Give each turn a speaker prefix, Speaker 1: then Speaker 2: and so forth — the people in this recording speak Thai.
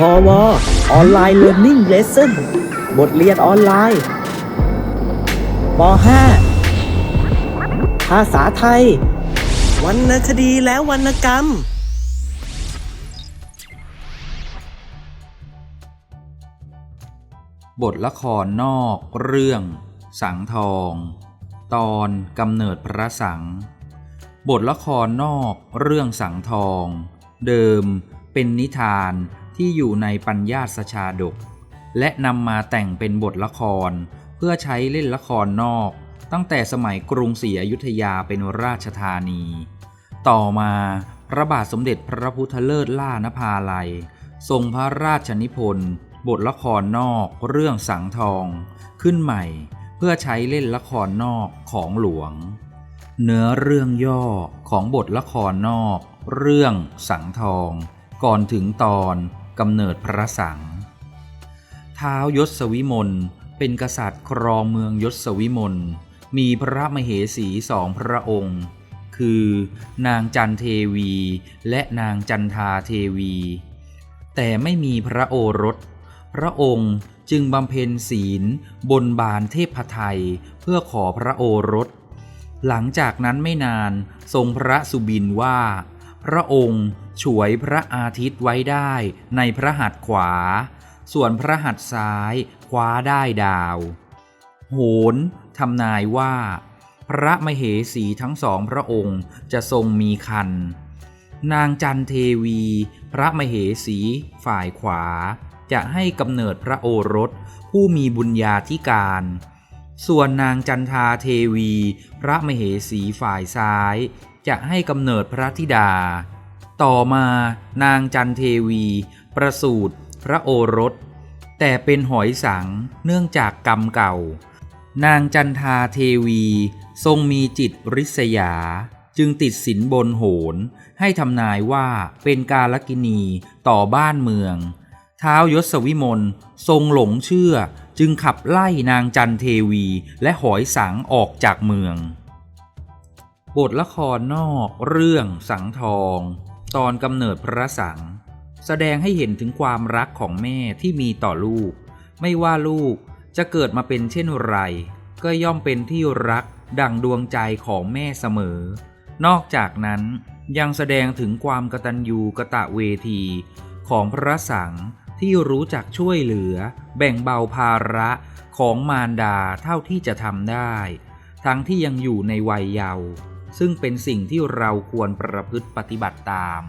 Speaker 1: พอวออนไลน์เรียน i ิ g เลส s o n บทเรียนออนไลน์ป .5 ภาษาไทย วรรณคดีและวรรณกรรม
Speaker 2: บทละครนอกเรื่อง สังทอง ตอนกำเนิดพระสัง บทละครนอกเรื่องสังทอง เดิมเป็นนิทาน ที่อยู่ในปัญญาสชาดก และนำมาแต่งเป็นบทละคร เพื่อใช้เล่นละครนอก ตั้งแต่สมัยกรุงศรีอยุธยาเป็นราชธานี ต่อมาพระบาทสมเด็จพระพุทธเลิศล่านภาลัย ทรงพระราชนิพนธ์บทละครนอกเรื่องสังทอง ขึ้นใหม่เพื่อใช้เล่นละครนอกของหลวง เนื้อเรื่องย่อของบทละครนอก เรื่องสังทอง ก่อนถึงตอน กำเนิดพระสัง ท้าวยศวิมลเป็นกษัตริย์ครองเมืองยศวิมล มีพระมเหสีสองพระองค์ คือนางจันเทวีและนางจันทาเทวี แต่ไม่มีพระโอรส พระองค์จึงบำเพ็ญศีลบนบานเทพไทยเพื่อขอพระโอรส หลังจากนั้นไม่นานทรงพระสุบินว่า พระองค์ ฉวยพระอาทิตย์ไว้ได้ในพระหัตถ์ขวา ส่วนพระหัตถ์ซ้ายคว้าได้ดาว โหนทำนายว่า พระมเหสีทั้งสองพระองค์จะทรงมีคัน นางจันเทวี พระมเหสีฝ่ายขวา จะให้กำเนิดพระโอรสผู้มีบุญญาธิการ ส่วนนางจันทาเทวี พระมเหสีฝ่ายซ้าย จะให้กำเนิดพระธิดา ต่อมานางจันเทวี ประสูติพระโอรส แต่เป็นหอยสังเนื่องจากกรรมเก่า นางจันทาเทวี ทรงมีจิตริษยา จึงติดสินบนโหน ให้ทำนายว่าเป็นกาลกินีต่อบ้านเมืองท้าวยศวิมลทรงหลงเชื่อจึงขับไล่นางจันเทวีและหอยสังออกจากเมือง บทละครนอกเรื่องสังทอง ตอนกำเนิดพระสัง แสดงให้เห็นถึงความรักของแม่ที่มีต่อลูก ไม่ว่าลูกจะเกิดมาเป็นเช่นไร ก็ย่อมเป็นที่รักดั่งดวงใจของแม่เสมอ นอกจากนั้นยังแสดงถึงความกตัญญูกะตะเวที ของพระสังที่รู้จักช่วยเหลือ แบ่งเบาภาระของมารดาเท่าที่จะทำได้ ทั้งที่ยังอยู่ในวัยเยาว์ ซึ่งเป็นสิ่งที่เราควรประพฤติปฏิบัติตาม